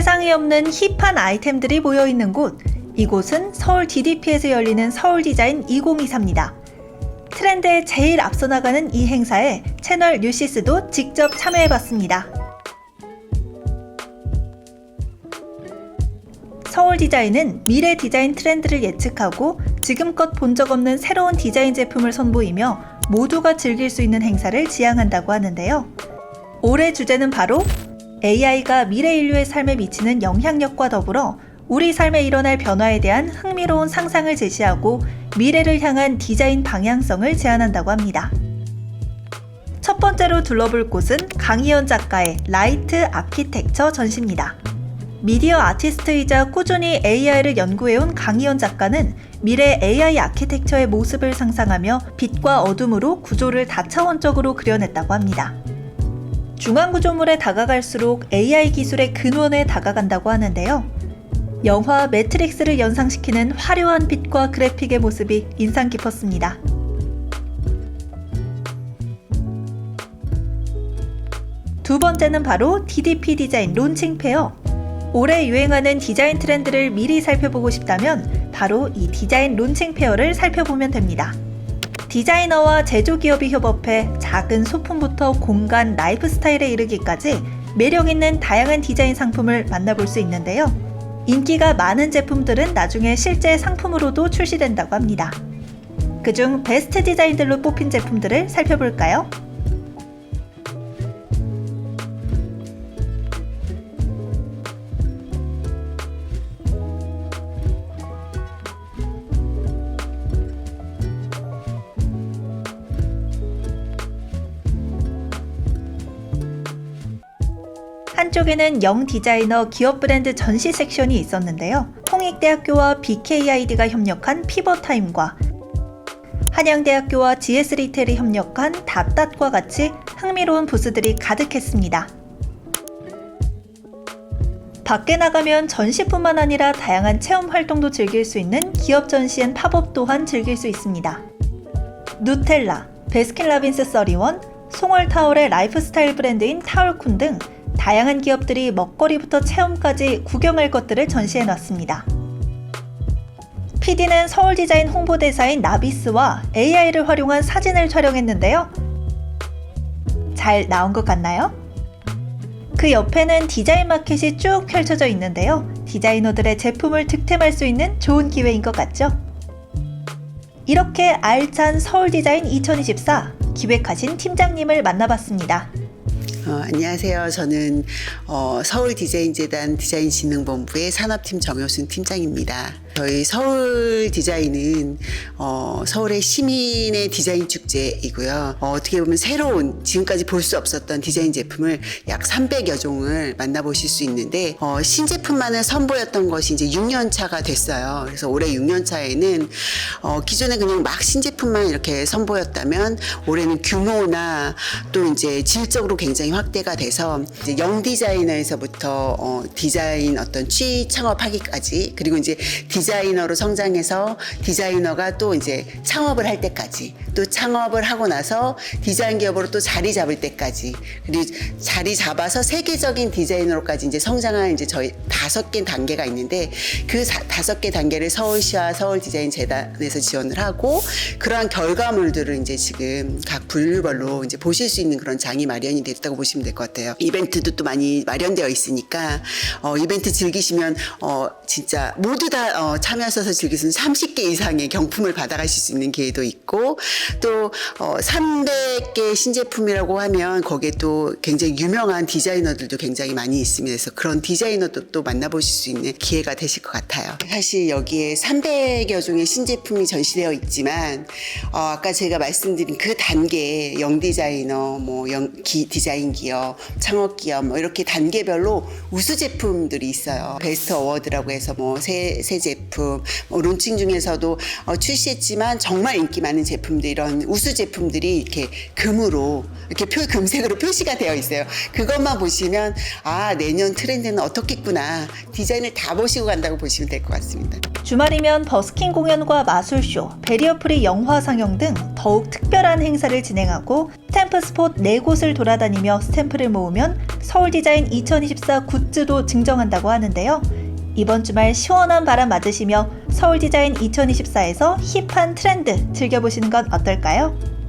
세상에 없는 힙한 아이템들이 모여 있는 곳. 이곳은 서울 DDP에서 열리는 서울 디자인 2024입니다. 트렌드에 제일 앞서 나가는 이 행사에 채널 뉴시스도 직접 참여해봤습니다. 서울 디자인은 미래 디자인 트렌드를 예측하고 지금껏 본 적 없는 새로운 디자인 제품을 선보이며 모두가 즐길 수 있는 행사를 지향한다고 하는데요. 올해 주제는 바로 AI가 미래 인류의 삶에 미치는 영향력과 더불어 우리 삶에 일어날 변화에 대한 흥미로운 상상을 제시하고 미래를 향한 디자인 방향성을 제안한다고 합니다. 첫 번째로 둘러볼 곳은 강희연 작가의 라이트 아키텍처 전시입니다. 미디어 아티스트이자 꾸준히 AI를 연구해온 강희연 작가는 미래 AI 아키텍처의 모습을 상상하며 빛과 어둠으로 구조를 다차원적으로 그려냈다고 합니다. 중앙 구조물에 다가갈수록 AI 기술의 근원에 다가간다고 하는데요. 영화 매트릭스를 연상시키는 화려한 빛과 그래픽의 모습이 인상 깊었습니다. 두 번째는 바로 DDP 디자인 론칭 페어. 올해 유행하는 디자인 트렌드를 미리 살펴보고 싶다면 바로 이 디자인 론칭 페어를 살펴보면 됩니다. 디자이너와 제조기업이 협업해 작은 소품부터 공간 라이프 스타일에 이르기까지 매력있는 다양한 디자인 상품을 만나볼 수 있는데요. 인기가 많은 제품들은 나중에 실제 상품으로도 출시된다고 합니다. 그중 베스트 디자인들로 뽑힌 제품들을 살펴볼까요? 한쪽에는 영 디자이너 기업 브랜드 전시 섹션이 있었는데요. 홍익대학교와 BKID가 협력한 피버타임과 한양대학교와 GS 리텔이 협력한 답닷과 같이 흥미로운 부스들이 가득했습니다. 밖에 나가면 전시뿐만 아니라 다양한 체험 활동도 즐길 수 있는 기업 전시엔 팝업 또한 즐길 수 있습니다. 누텔라, 베스킨라빈스 31, 송월타올의 라이프스타일 브랜드인 타올쿤 등 다양한 기업들이 먹거리부터 체험까지 구경할 것들을 전시해 놨습니다. PD는 서울 디자인 홍보대사인 나비스와 AI를 활용한 사진을 촬영했는데요. 잘 나온 것 같나요? 그 옆에는 디자인 마켓이 쭉 펼쳐져 있는데요. 디자이너들의 제품을 득템할 수 있는 좋은 기회인 것 같죠? 이렇게 알찬 서울 디자인 2024 기획하신 팀장님을 만나봤습니다. 어, 안녕하세요. 저는 어, 서울 디자인재단 디자인진흥본부의 산업팀 정효순 팀장입니다. 저희 서울 디자인은 어, 서울의 시민의 디자인 축제이고요. 어, 떻게 보면 새로운 지금까지 볼 수 없었던 디자인 제품을 약 300여 종을 만나보실 수 있는데 어, 신제품만을 선보였던 것이 이제 6년 차가 됐어요. 그래서 올해 6년 차에는 어, 기존에 그냥 막 신제품만 이렇게 선보였다면 올해는 규모나 또 이제 질적으로 굉장히 확대가 돼서 이제 영 디자이너에서부터 어, 디자인 어떤 취 창업하기까지 그리고 이제 디자이너로 성장해서 디자이너가 또 이제 창업을 할 때까지 또 창업을 하고 나서 디자인 기업으로 또 자리 잡을 때까지 그리고 자리 잡아서 세계적인 디자이너로까지 이제 성장한 이제 저희 다섯 개 단계가 있는데 그 사- 다섯 개 단계를 서울시와 서울 디자인 재단에서 지원을 하고 그러한 결과물들을 이제 지금 각 분류별로 이제 보실 수 있는 그런 장이 마련이 됐다고 보시면 될 것 같아요. 이벤트도 또 많이 마련되어 있으니까 어, 이벤트 즐기시면 어, 진짜 모두 다 어, 참여하셔서 즐기시면 30개 이상의 경품을 받아가실 수 있는 기회도 있고 또 어, 300개 신제품이라고 하면 거기에 또 굉장히 유명한 디자이너들도 굉장히 많이 있습니다. 그래서 그런 디자이너도 또 만나보실 수 있는 기회가 되실 것 같아요. 사실 여기에 300여 종의 신제품이 전시되어 있지만 어, 아까 제가 말씀드린 그 단계 영 디자이너, 뭐 영, 기, 디자인 기업, 창업 기업 뭐 이렇게 단계별로 우수 제품들이 있어요. 베스트 어워드라고 해서 뭐새 새 제품, 뭐 론칭 중에서도 어, 출시했지만 정말 인기 많은 제품들 이런 우수 제품들이 이렇게 금으로 이렇게 표 금색으로 표시가 되어 있어요. 그것만 보시면 아 내년 트렌드는 어떻겠구나 디자인을 다 보시고 간다고 보시면 될 것 같습니다. 주말이면 버스킹 공연과 마술쇼, 베리어프리 영화 상영 등 더욱 특별한 행사를 진행하고 스탬프 스폿 4곳을 돌아다니며 스탬프를 모으면 서울 디자인 2024 굿즈도 증정한다고 하는데요. 이번 주말 시원한 바람 맞으시며 서울 디자인 2024에서 힙한 트렌드 즐겨보시는 건 어떨까요?